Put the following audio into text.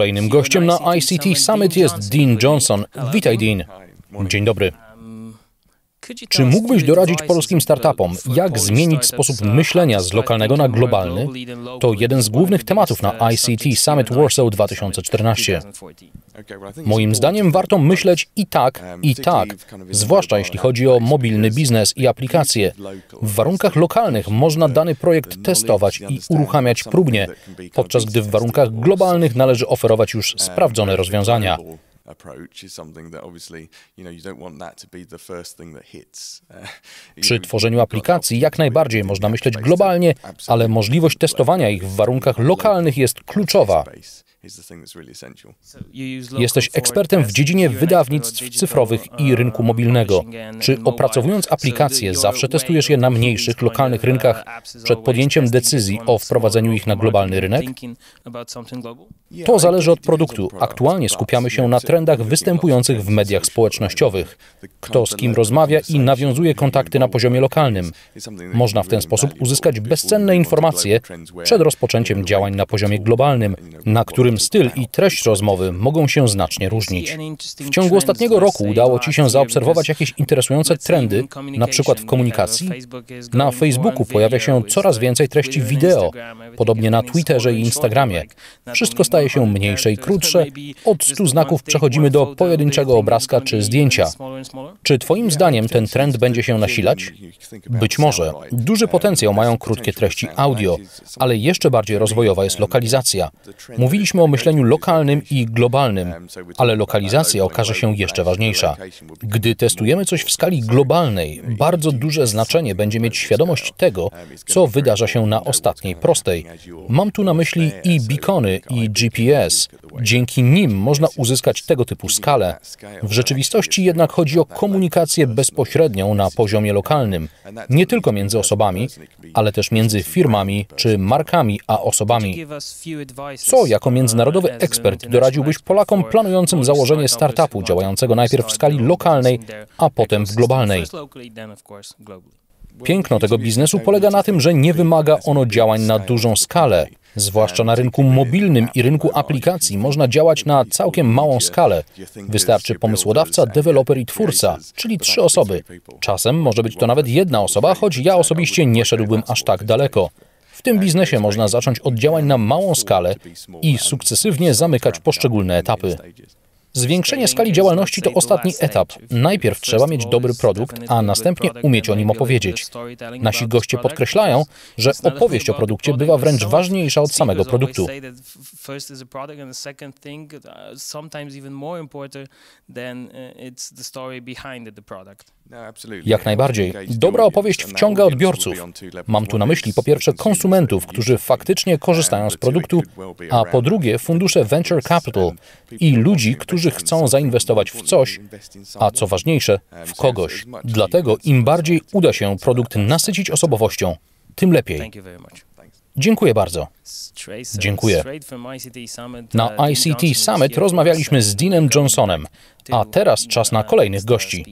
Kolejnym gościem na ICT Summit jest Dean Johnson. Witaj, Dean. Dzień dobry. Czy mógłbyś doradzić polskim startupom, jak zmienić sposób myślenia z lokalnego na globalny? To jeden z głównych tematów na ICT Summit Warsaw 2014. Moim zdaniem warto myśleć i tak, i tak, zwłaszcza jeśli chodzi o mobilny biznes i aplikacje. W warunkach lokalnych można dany projekt testować i uruchamiać próbnie, podczas gdy w warunkach globalnych należy oferować już sprawdzone rozwiązania Przy tworzeniu aplikacji jak najbardziej można myśleć globalnie, ale możliwość testowania ich w warunkach lokalnych jest kluczowa. Jesteś ekspertem w dziedzinie wydawnictw cyfrowych i rynku mobilnego. Czy opracowując aplikacje zawsze testujesz je na mniejszych, lokalnych rynkach przed podjęciem decyzji o wprowadzeniu ich na globalny rynek? To zależy od produktu. Aktualnie skupiamy się na trendach występujących w mediach społecznościowych. Kto z kim rozmawia i nawiązuje kontakty na poziomie lokalnym. Można w ten sposób uzyskać bezcenne informacje przed rozpoczęciem działań na poziomie globalnym, na którym którym styl i treść rozmowy mogą się znacznie różnić. W ciągu ostatniego roku udało Ci się zaobserwować jakieś interesujące trendy, na przykład w komunikacji? Na Facebooku pojawia się coraz więcej treści wideo, podobnie na Twitterze i Instagramie. Wszystko staje się mniejsze i krótsze. Od stu znaków przechodzimy do pojedynczego obrazka czy zdjęcia. Czy Twoim zdaniem ten trend będzie się nasilać? Być może. Duży potencjał mają krótkie treści audio, ale jeszcze bardziej rozwojowa jest lokalizacja. Mówiliśmy o myśleniu lokalnym i globalnym, ale lokalizacja okaże się jeszcze ważniejsza. Gdy testujemy coś w skali globalnej, bardzo duże znaczenie będzie mieć świadomość tego, co wydarza się na ostatniej prostej. Mam tu na myśli i beacony, i GPS. Dzięki nim można uzyskać tego typu skalę. W rzeczywistości jednak chodzi o komunikację bezpośrednią na poziomie lokalnym, nie tylko między osobami, ale też między firmami czy markami a osobami. Co jako międzynarodowy ekspert doradziłbyś Polakom planującym założenie startupu działającego najpierw w skali lokalnej, a potem w globalnej? Piękno tego biznesu polega na tym, że nie wymaga ono działań na dużą skalę. Zwłaszcza na rynku mobilnym i rynku aplikacji można działać na całkiem małą skalę. Wystarczy pomysłodawca, deweloper i twórca, czyli trzy osoby. Czasem może być to nawet jedna osoba, choć ja osobiście nie szedłbym aż tak daleko. W tym biznesie można zacząć od działań na małą skalę i sukcesywnie zamykać poszczególne etapy. Zwiększenie skali działalności to ostatni etap. Najpierw trzeba mieć dobry produkt, a następnie umieć o nim opowiedzieć. Nasi goście podkreślają, że opowieść o produkcie bywa wręcz ważniejsza od samego produktu. Jak najbardziej. Dobra opowieść wciąga odbiorców. Mam tu na myśli po pierwsze konsumentów, którzy faktycznie korzystają z produktu, a po drugie fundusze venture capital i ludzi, którzy chcą zainwestować w coś, a co ważniejsze, w kogoś. Dlatego im bardziej uda się produkt nasycić osobowością, tym lepiej. Dziękuję bardzo. Dziękuję. Na ICT Summit rozmawialiśmy z Deanem Johnsonem, a teraz czas na kolejnych gości.